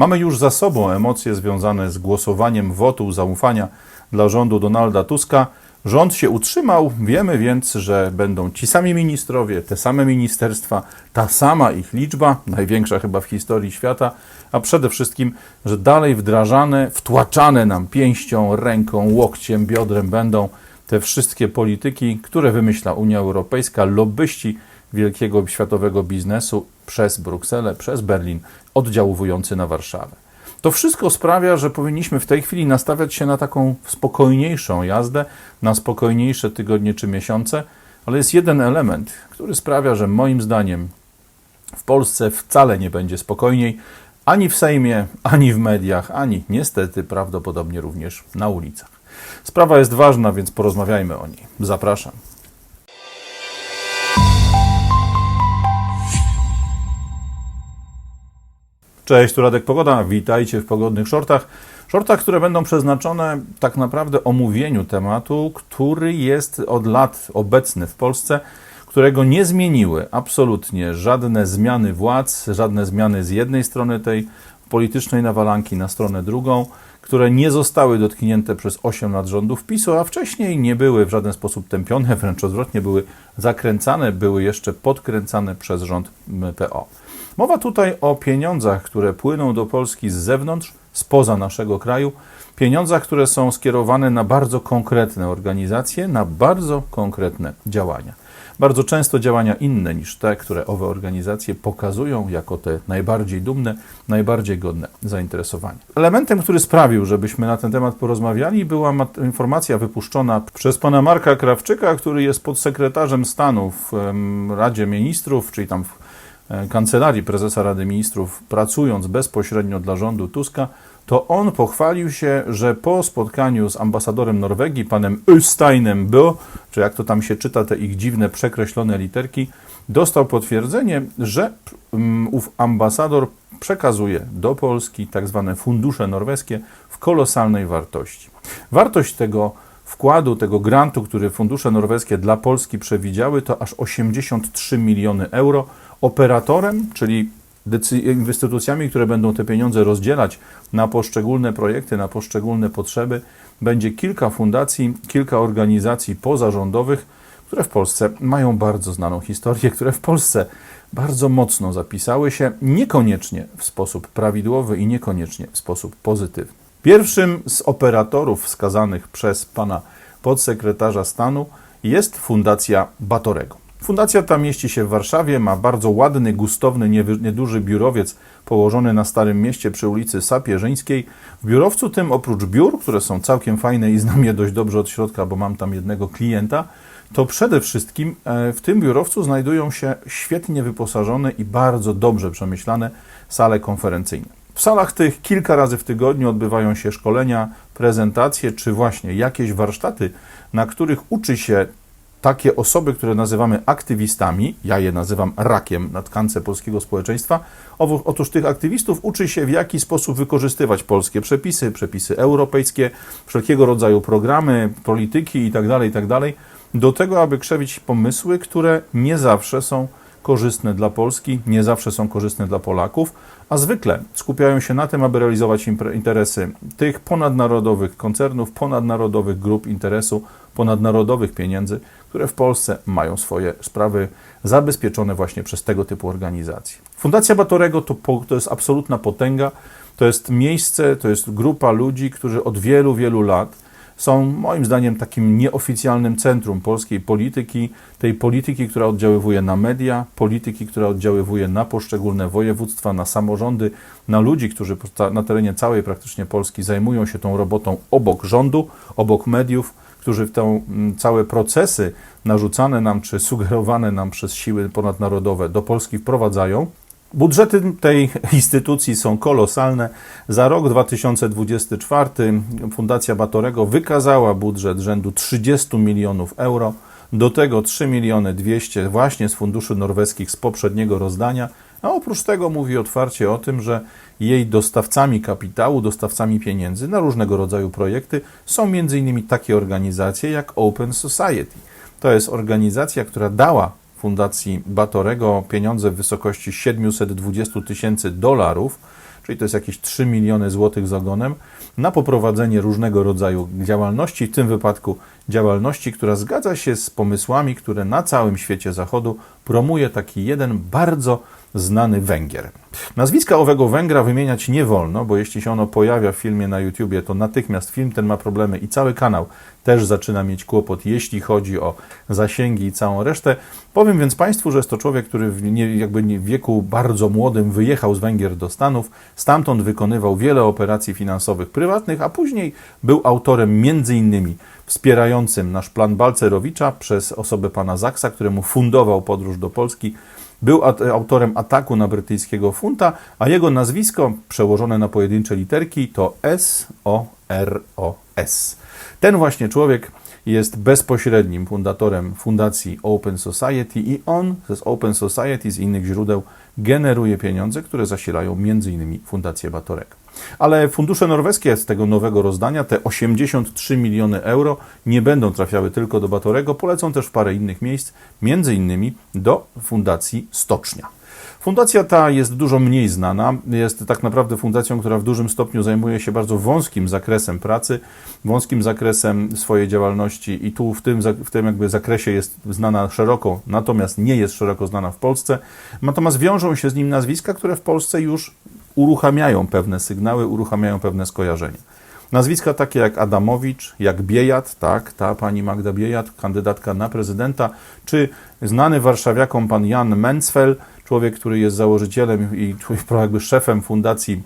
Mamy już za sobą emocje związane z głosowaniem wotu zaufania dla rządu Donalda Tuska. Rząd się utrzymał, wiemy więc, że będą ci sami ministrowie, te same ministerstwa, ta sama ich liczba, największa chyba w historii świata, a przede wszystkim, że dalej wdrażane, wtłaczane nam pięścią, ręką, łokciem, biodrem będą te wszystkie polityki, które wymyśla Unia Europejska, lobbyści wielkiego światowego biznesu przez Brukselę, przez Berlin, oddziaływujący na Warszawę. To wszystko sprawia, że powinniśmy w tej chwili nastawiać się na taką spokojniejszą jazdę, na spokojniejsze tygodnie czy miesiące, ale jest jeden element, który sprawia, że moim zdaniem w Polsce wcale nie będzie spokojniej, ani w Sejmie, ani w mediach, ani niestety prawdopodobnie również na ulicach. Sprawa jest ważna, więc porozmawiajmy o niej. Zapraszam. Cześć, tu Radek Pogoda. Witajcie w pogodnych shortach. Shortach, które będą przeznaczone tak naprawdę omówieniu tematu, który jest od lat obecny w Polsce, którego nie zmieniły absolutnie żadne zmiany władz, żadne zmiany z jednej strony tej politycznej nawalanki na stronę drugą, które nie zostały dotknięte przez 8 lat rządów PiSu, a wcześniej nie były w żaden sposób tępione, wręcz odwrotnie, były zakręcane, były jeszcze podkręcane przez rząd PO. Mowa tutaj o pieniądzach, które płyną do Polski z zewnątrz, spoza naszego kraju, pieniądzach, które są skierowane na bardzo konkretne organizacje, na bardzo konkretne działania. Bardzo często działania inne niż te, które owe organizacje pokazują jako te najbardziej dumne, najbardziej godne zainteresowania. Elementem, który sprawił, żebyśmy na ten temat porozmawiali, była informacja wypuszczona przez pana Marka Krawczyka, który jest podsekretarzem stanu w Radzie Ministrów, czyli tam w Kancelarii Prezesa Rady Ministrów, pracując bezpośrednio dla rządu Tuska, to on pochwalił się, że po spotkaniu z ambasadorem Norwegii, panem Ölsteinem Bö, czy jak to tam się czyta, te ich dziwne, przekreślone literki, dostał potwierdzenie, że ów ambasador przekazuje do Polski tak zwane fundusze norweskie w kolosalnej wartości. Wartość tego wkładu, tego grantu, który fundusze norweskie dla Polski przewidziały, to aż 83 miliony euro. Operatorem, czyli instytucjami, które będą te pieniądze rozdzielać na poszczególne projekty, na poszczególne potrzeby, będzie kilka fundacji, kilka organizacji pozarządowych, które w Polsce mają bardzo znaną historię, które w Polsce bardzo mocno zapisały się, niekoniecznie w sposób prawidłowy i niekoniecznie w sposób pozytywny. Pierwszym z operatorów wskazanych przez pana podsekretarza stanu jest Fundacja Batorego. Fundacja ta mieści się w Warszawie, ma bardzo ładny, gustowny, nieduży biurowiec położony na Starym Mieście przy ulicy Sapieżyńskiej. W biurowcu tym oprócz biur, które są całkiem fajne i znam je dość dobrze od środka, bo mam tam jednego klienta, to przede wszystkim e, w tym biurowcu znajdują się świetnie wyposażone i bardzo dobrze przemyślane sale konferencyjne. W salach tych kilka razy w tygodniu odbywają się szkolenia, prezentacje czy właśnie jakieś warsztaty, na których uczy się takie osoby, które nazywamy aktywistami, ja je nazywam rakiem na tkance polskiego społeczeństwa, otóż tych aktywistów uczy się w jaki sposób wykorzystywać polskie przepisy, przepisy europejskie, wszelkiego rodzaju programy, polityki itd., itd., do tego, aby krzewić pomysły, które nie zawsze są korzystne dla Polski, nie zawsze są korzystne dla Polaków, a zwykle skupiają się na tym, aby realizować interesy tych ponadnarodowych koncernów, ponadnarodowych grup interesu, ponadnarodowych pieniędzy, które w Polsce mają swoje sprawy zabezpieczone właśnie przez tego typu organizacje. Fundacja Batorego to, to jest absolutna potęga, to jest miejsce, to jest grupa ludzi, którzy od wielu, wielu lat są moim zdaniem takim nieoficjalnym centrum polskiej polityki, tej polityki, która oddziaływuje na media, polityki, która oddziaływuje na poszczególne województwa, na samorządy, na ludzi, którzy na terenie całej praktycznie Polski zajmują się tą robotą obok rządu, obok mediów, którzy w te całe procesy narzucane nam czy sugerowane nam przez siły ponadnarodowe do Polski wprowadzają. Budżety tej instytucji są kolosalne. Za rok 2024 Fundacja Batorego wykazała budżet rzędu 30 milionów euro. Do tego 3 miliony 200 właśnie z funduszy norweskich z poprzedniego rozdania. A oprócz tego mówi otwarcie o tym, że jej dostawcami kapitału, dostawcami pieniędzy na różnego rodzaju projekty są m.in. takie organizacje jak Open Society. To jest organizacja, która dała Fundacji Batorego. Pieniądze w wysokości 720 tysięcy dolarów, czyli to jest jakieś 3 miliony złotych z ogonem, na poprowadzenie różnego rodzaju działalności, w tym wypadku działalności, która zgadza się z pomysłami, które na całym świecie zachodu promuje taki jeden bardzo znany Węgier. Nazwiska owego Węgra wymieniać nie wolno, bo jeśli się ono pojawia w filmie na YouTubie, to natychmiast film ten ma problemy i cały kanał też zaczyna mieć kłopot, jeśli chodzi o zasięgi i całą resztę. Powiem więc Państwu, że jest to człowiek, który w nie, jakby w wieku bardzo młodym wyjechał z Węgier do Stanów, stamtąd wykonywał wiele operacji finansowych prywatnych, a później był autorem między innymi wspierającym nasz plan Balcerowicza przez osobę pana Zaksa, któremu fundował podróż do Polski. Był autorem ataku na brytyjskiego funta, a jego nazwisko przełożone na pojedyncze literki to S-O-R-O-S. Ten właśnie człowiek jest bezpośrednim fundatorem fundacji Open Society i on z Open Society, z innych źródeł generuje pieniądze, które zasilają m.in. Fundację Batorek. Ale fundusze norweskie z tego nowego rozdania, te 83 miliony euro, nie będą trafiały tylko do Batorego, polecą też w parę innych miejsc, innymi do Fundacji Stocznia. Fundacja ta jest dużo mniej znana. Jest tak naprawdę fundacją, która w dużym stopniu zajmuje się bardzo wąskim zakresem pracy, wąskim zakresem swojej działalności i tu w tym, w tym jakby zakresie jest znana szeroko, natomiast nie jest szeroko znana w Polsce. Natomiast wiążą się z nim nazwiska, które w Polsce już uruchamiają pewne sygnały, uruchamiają pewne skojarzenia. Nazwiska takie jak Adamowicz, jak Biejat, tak, ta pani Magda Biejat, kandydatka na prezydenta, czy znany warszawiakom pan Jan Mencfel, człowiek, który jest założycielem i jakby szefem fundacji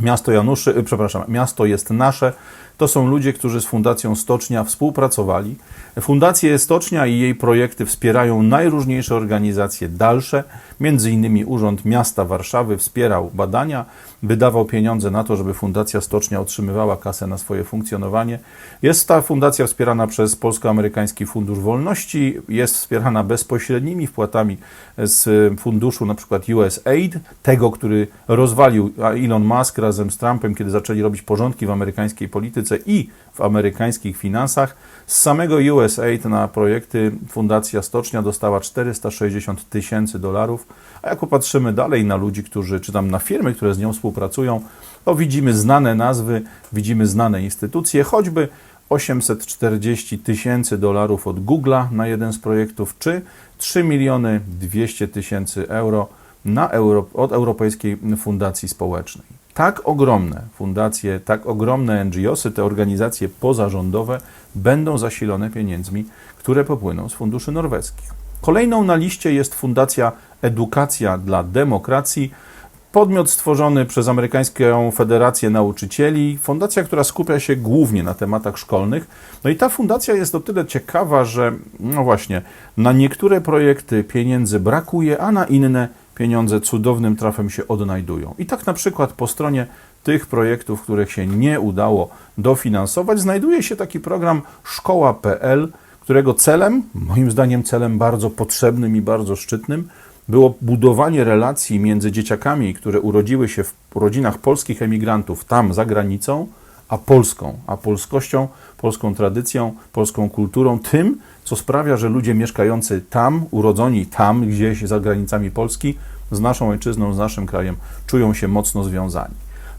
Miasto Januszy, y, przepraszam, Miasto jest nasze. To są ludzie, którzy z Fundacją Stocznia współpracowali. Fundacja Stocznia i jej projekty wspierają najróżniejsze organizacje dalsze. Między innymi Urząd Miasta Warszawy wspierał badania, wydawał pieniądze na to, żeby Fundacja Stocznia otrzymywała kasę na swoje funkcjonowanie. Jest ta fundacja wspierana przez Polsko-Amerykański Fundusz Wolności, jest wspierana bezpośrednimi wpłatami z funduszu na przykład USAID, tego, który rozwalił Elon Musk razem z Trumpem, kiedy zaczęli robić porządki w amerykańskiej polityce i w amerykańskich finansach. Z samego USAID na projekty Fundacja Stocznia dostała 460 tysięcy dolarów, a jak popatrzymy dalej na ludzi, którzy, czy tam na firmy, które z nią współpracują, to widzimy znane nazwy, widzimy znane instytucje, choćby 840 tysięcy dolarów od Google'a na jeden z projektów, czy 3 miliony 200 tysięcy euro na Euro, od Europejskiej Fundacji Społecznej. Tak ogromne fundacje, tak ogromne NGOsy, te organizacje pozarządowe będą zasilone pieniędzmi, które popłyną z funduszy norweskich. Kolejną na liście jest Fundacja Edukacja dla Demokracji, podmiot stworzony przez Amerykańską Federację Nauczycieli, fundacja, która skupia się głównie na tematach szkolnych. No i ta fundacja jest o tyle ciekawa, że no właśnie, na niektóre projekty pieniędzy brakuje, a na inne pieniądze cudownym trafem się odnajdują. I tak na przykład po stronie tych projektów, których się nie udało dofinansować, znajduje się taki program szkoła.pl, którego celem, moim zdaniem celem bardzo potrzebnym i bardzo szczytnym, było budowanie relacji między dzieciakami, które urodziły się w rodzinach polskich emigrantów tam za granicą, a Polską, a polskością, polską tradycją, polską kulturą, tym, co sprawia, że ludzie mieszkający tam, urodzoni tam, gdzieś za granicami Polski, z naszą ojczyzną, z naszym krajem, czują się mocno związani.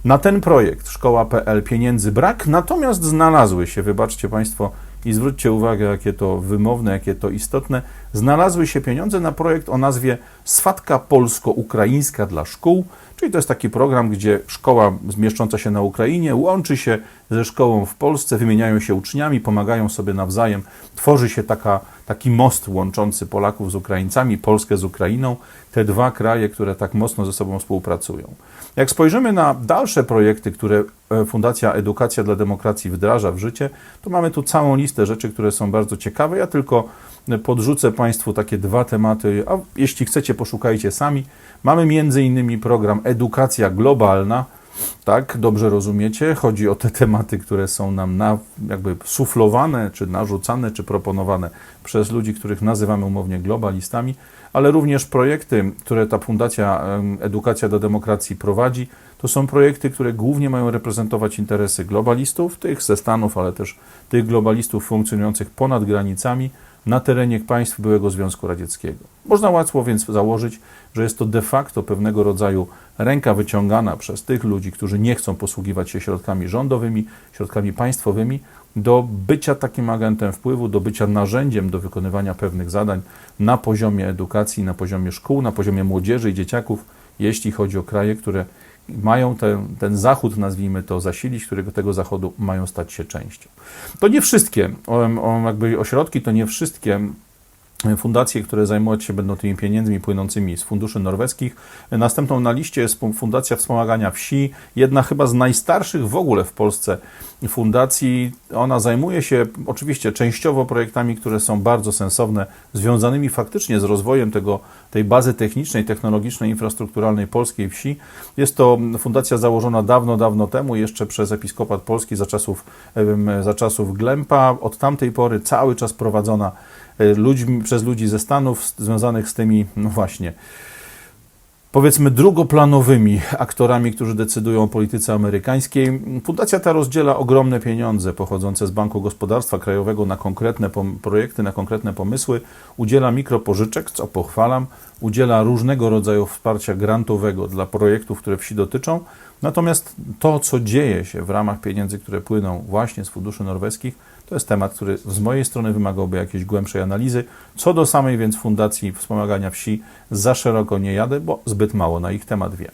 Na ten projekt szkoła.pl pieniędzy brak, natomiast znalazły się, wybaczcie Państwo, i zwróćcie uwagę, jakie to wymowne, jakie to istotne, znalazły się pieniądze na projekt o nazwie Swatka Polsko-Ukraińska dla szkół, czyli to jest taki program, gdzie szkoła zmieszcząca się na Ukrainie łączy się ze szkołą w Polsce, wymieniają się uczniami, pomagają sobie nawzajem, tworzy się taka, taki most łączący Polaków z Ukraińcami, Polskę z Ukrainą, te dwa kraje, które tak mocno ze sobą współpracują. Jak spojrzymy na dalsze projekty, które e, Fundacja Edukacja dla Demokracji wdraża w życie, to mamy tu całą listę rzeczy, które są bardzo ciekawe. Ja tylko podrzucę Państwu takie dwa tematy, a jeśli chcecie, poszukajcie sami. Mamy między innymi program Edukacja Globalna, tak, dobrze rozumiecie. Chodzi o te tematy, które są nam na, jakby suflowane, czy narzucane, czy proponowane przez ludzi, których nazywamy umownie globalistami, ale również projekty, które ta Fundacja Edukacja do Demokracji prowadzi. To są projekty, które głównie mają reprezentować interesy globalistów, tych ze Stanów, ale też tych globalistów funkcjonujących ponad granicami, na terenie państw byłego Związku Radzieckiego. Można łatwo więc założyć, że jest to de facto pewnego rodzaju ręka wyciągana przez tych ludzi, którzy nie chcą posługiwać się środkami rządowymi, środkami państwowymi, do bycia takim agentem wpływu, do bycia narzędziem do wykonywania pewnych zadań na poziomie edukacji, na poziomie szkół, na poziomie młodzieży i dzieciaków, jeśli chodzi o kraje, które mają ten, ten zachód, nazwijmy to, zasilić, którego tego zachodu mają stać się częścią. To nie wszystkie jakby ośrodki, to nie wszystkie fundacje, które zajmować się będą tymi pieniędzmi płynącymi z funduszy norweskich. Następną na liście jest Fundacja Wspomagania Wsi, jedna chyba z najstarszych w ogóle w Polsce fundacji. Ona zajmuje się oczywiście częściowo projektami, które są bardzo sensowne, związanymi faktycznie z rozwojem tego, tej bazy technicznej, technologicznej, infrastrukturalnej polskiej wsi. Jest to fundacja założona dawno, dawno temu, jeszcze przez Episkopat Polski za czasów, za czasów Glempa. Od tamtej pory cały czas prowadzona E, ludźmi, przez ludzi ze Stanów związanych z tymi, no właśnie, powiedzmy drugoplanowymi aktorami, którzy decydują o polityce amerykańskiej. Fundacja ta rozdziela ogromne pieniądze pochodzące z Banku Gospodarstwa Krajowego na konkretne projekty, na konkretne pomysły, udziela mikropożyczek, co pochwalam, udziela różnego rodzaju wsparcia grantowego dla projektów, które wsi dotyczą. Natomiast to, co dzieje się w ramach pieniędzy, które płyną właśnie z funduszy norweskich, to jest temat, który z mojej strony wymagałby jakiejś głębszej analizy. Co do samej więc Fundacji Wspomagania Wsi, za szeroko nie jadę, bo zbyt mało na ich temat wiem.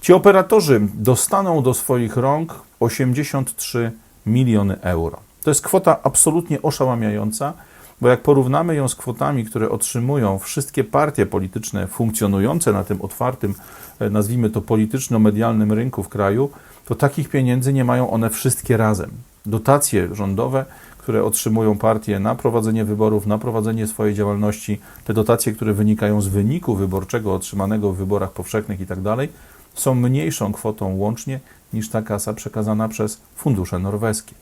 Ci operatorzy dostaną do swoich rąk 83 miliony euro. To jest kwota absolutnie oszałamiająca, bo jak porównamy ją z kwotami, które otrzymują wszystkie partie polityczne funkcjonujące na tym otwartym, e, nazwijmy to polityczno-medialnym rynku w kraju, to takich pieniędzy nie mają one wszystkie razem. Dotacje rządowe które otrzymują partie na prowadzenie wyborów, na prowadzenie swojej działalności, te dotacje, które wynikają z wyniku wyborczego otrzymanego w wyborach powszechnych tak są mniejszą kwotą łącznie niż ta kasa przekazana przez fundusze norweskie.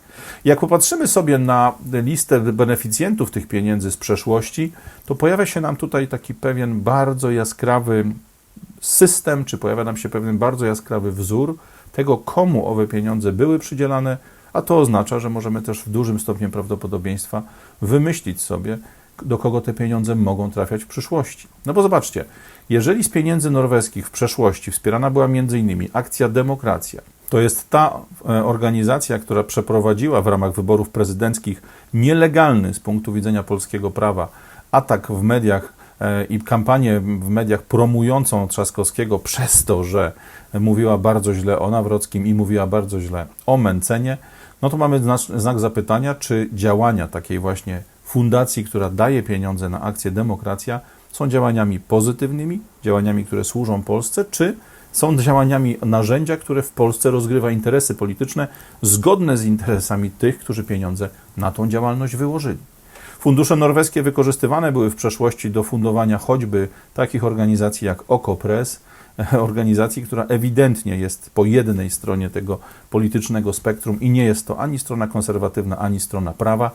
Jak popatrzymy sobie na listę beneficjentów tych pieniędzy z przeszłości, to pojawia się nam tutaj taki pewien bardzo jaskrawy system, czy pojawia nam się pewien bardzo jaskrawy wzór tego, komu owe pieniądze były przydzielane, a to oznacza, że możemy też w dużym stopniu prawdopodobieństwa wymyślić sobie, do kogo te pieniądze mogą trafiać w przyszłości. No bo zobaczcie, jeżeli z pieniędzy norweskich w przeszłości wspierana była m.in. akcja Demokracja, to jest ta e, organizacja, która przeprowadziła w ramach wyborów prezydenckich nielegalny z punktu widzenia polskiego prawa atak w mediach e, i kampanię w mediach promującą Trzaskowskiego przez to, że mówiła bardzo źle o Nawrockim i mówiła bardzo źle o Mencenie, no to mamy znak zapytania, czy działania takiej właśnie fundacji, która daje pieniądze na akcję Demokracja, są działaniami pozytywnymi, działaniami, które służą Polsce, czy są działaniami narzędzia, które w Polsce rozgrywa interesy polityczne zgodne z interesami tych, którzy pieniądze na tą działalność wyłożyli. Fundusze norweskie wykorzystywane były w przeszłości do fundowania choćby takich organizacji jak OKO.press, organizacji, która ewidentnie jest po jednej stronie tego politycznego spektrum i nie jest to ani strona konserwatywna, ani strona prawa.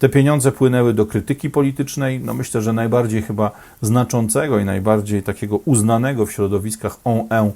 Te pieniądze płynęły do krytyki politycznej, no myślę, że najbardziej chyba znaczącego i najbardziej takiego uznanego w środowiskach on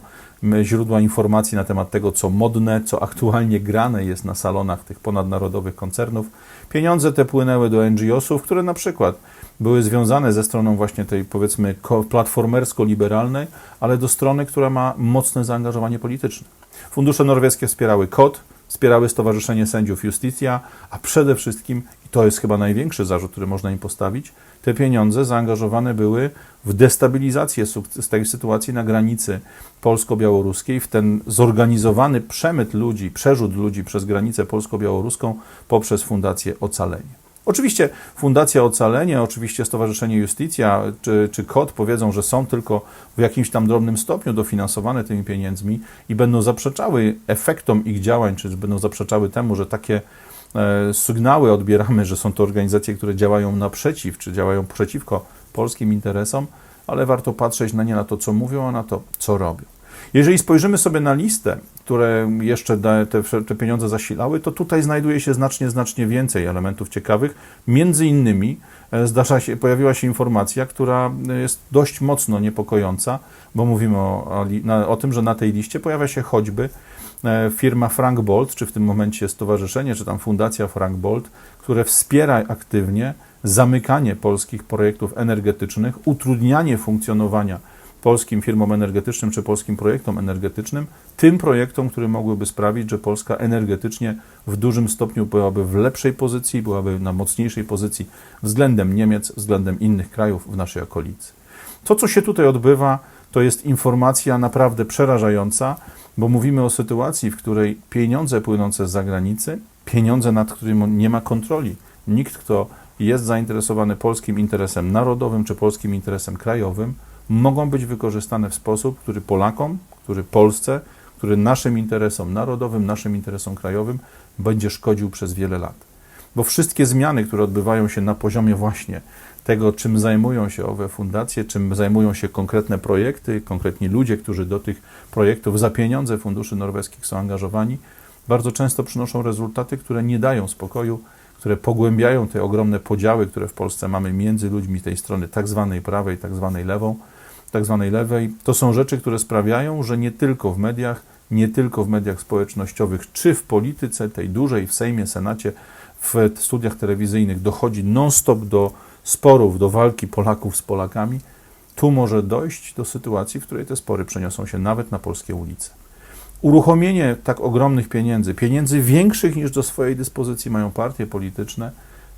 źródła informacji na temat tego, co modne, co aktualnie grane jest na salonach tych ponadnarodowych koncernów. Pieniądze te płynęły do NGO-sów, które na przykład były związane ze stroną właśnie tej powiedzmy platformersko-liberalnej, ale do strony, która ma mocne zaangażowanie polityczne. Fundusze norweskie wspierały KOT, wspierały Stowarzyszenie Sędziów Justicja, a przede wszystkim, to jest chyba największy zarzut, który można im postawić, te pieniądze zaangażowane były w destabilizację z tej sytuacji na granicy polsko-białoruskiej, w ten zorganizowany przemyt ludzi, przerzut ludzi przez granicę polsko-białoruską poprzez Fundację Ocalenie. Oczywiście Fundacja Ocalenie, oczywiście Stowarzyszenie Justicja czy, czy KOT powiedzą, że są tylko w jakimś tam drobnym stopniu dofinansowane tymi pieniędzmi i będą zaprzeczały efektom ich działań, czy będą zaprzeczały temu, że takie sygnały odbieramy, że są to organizacje, które działają naprzeciw, czy działają przeciwko polskim interesom, ale warto patrzeć na nie na to, co mówią, a na to, co robią. Jeżeli spojrzymy sobie na listę, które jeszcze te, te pieniądze zasilały, to tutaj znajduje się znacznie, znacznie więcej elementów ciekawych. Między innymi e, zdarza się, pojawiła się informacja, która jest dość mocno niepokojąca, bo mówimy o, o, o tym, że na tej liście pojawia się choćby e, firma Frank Bolt, czy w tym momencie stowarzyszenie, czy tam fundacja Frank Bolt, które wspiera aktywnie zamykanie polskich projektów energetycznych, utrudnianie funkcjonowania polskim firmom energetycznym czy polskim projektom energetycznym, tym projektom, które mogłyby sprawić, że Polska energetycznie w dużym stopniu byłaby w lepszej pozycji, byłaby na mocniejszej pozycji względem Niemiec, względem innych krajów w naszej okolicy. To, co się tutaj odbywa, to jest informacja naprawdę przerażająca, bo mówimy o sytuacji, w której pieniądze płynące z zagranicy, pieniądze, nad którymi nie ma kontroli, nikt, kto jest zainteresowany polskim interesem narodowym czy polskim interesem krajowym, mogą być wykorzystane w sposób, który Polakom, który Polsce, który naszym interesom narodowym, naszym interesom krajowym będzie szkodził przez wiele lat. Bo wszystkie zmiany, które odbywają się na poziomie właśnie tego, czym zajmują się owe fundacje, czym zajmują się konkretne projekty, konkretni ludzie, którzy do tych projektów za pieniądze funduszy norweskich są angażowani, bardzo często przynoszą rezultaty, które nie dają spokoju, które pogłębiają te ogromne podziały, które w Polsce mamy między ludźmi tej strony tak zwanej prawej, tak zwanej lewą, tak zwanej lewej. To są rzeczy, które sprawiają, że nie tylko w mediach, nie tylko w mediach społecznościowych, czy w polityce tej dużej, w Sejmie, Senacie, w studiach telewizyjnych dochodzi non-stop do sporów, do walki Polaków z Polakami, tu może dojść do sytuacji, w której te spory przeniosą się nawet na polskie ulice. Uruchomienie tak ogromnych pieniędzy, pieniędzy większych niż do swojej dyspozycji mają partie polityczne,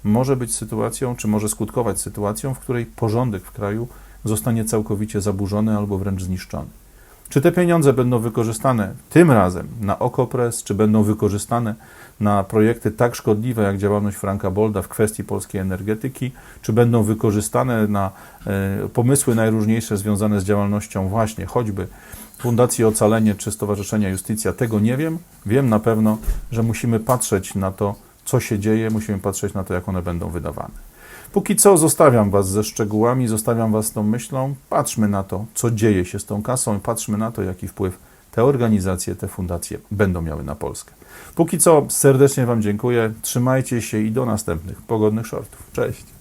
może być sytuacją, czy może skutkować sytuacją, w której porządek w kraju zostanie całkowicie zaburzony albo wręcz zniszczony. Czy te pieniądze będą wykorzystane tym razem na Okopres, czy będą wykorzystane na projekty tak szkodliwe jak działalność Franka Bolda w kwestii polskiej energetyki, czy będą wykorzystane na e, pomysły najróżniejsze związane z działalnością właśnie choćby Fundacji Ocalenie czy Stowarzyszenia Justicja, tego nie wiem. Wiem na pewno, że musimy patrzeć na to, co się dzieje, musimy patrzeć na to, jak one będą wydawane. Póki co zostawiam Was ze szczegółami, zostawiam Was z tą myślą. Patrzmy na to, co dzieje się z tą kasą i patrzmy na to, jaki wpływ te organizacje, te fundacje będą miały na Polskę. Póki co serdecznie Wam dziękuję, trzymajcie się i do następnych pogodnych shortów. Cześć!